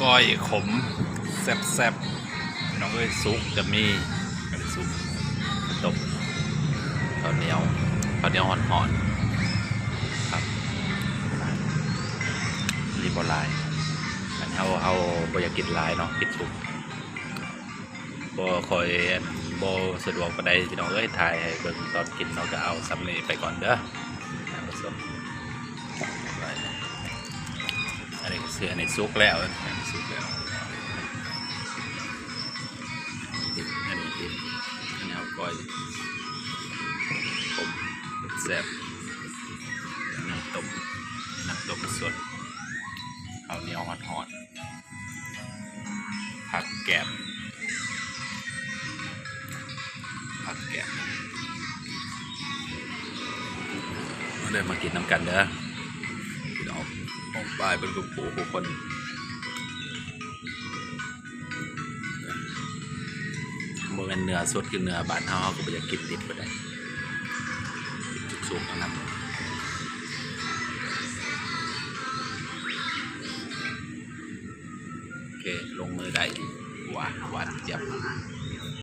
ก้อยขมแซ่บๆน้องเอ้ยซุกจะมีอะไรซุกตบข้าวเหนียวข้าวเหนียวห่อนๆครับรีบอลายอันนี้เอาเอาบอยากกินหลายเนาะกินซุกบ่คอยบ่สะดวกปานใดพี่น้องเอ้ยถ่ายให้เบิ่งตอนกินเนาะก็เอาสำนี้ไปก่อนเด้อท่านผู้ชม เสือในซุกแล้วอันซุกแล้วดิบอันนี้ดิบอันนี้เอาก้อยผมแซ่บน้ำต้มน้ำต้มสดเอาเหนียวหอดๆผักแกบผักแกะมาเดินมากินน้ำกันเด้อ ลายเป็นกลุ่มผู้ผู้คนโมเมนเนื้อสดคือเนื้อบานเฮาเขาก็บ่อยากกินดิบไปได้สุกๆนะครับโอเค ลงมือได้หวานหวานเจี๊ยบ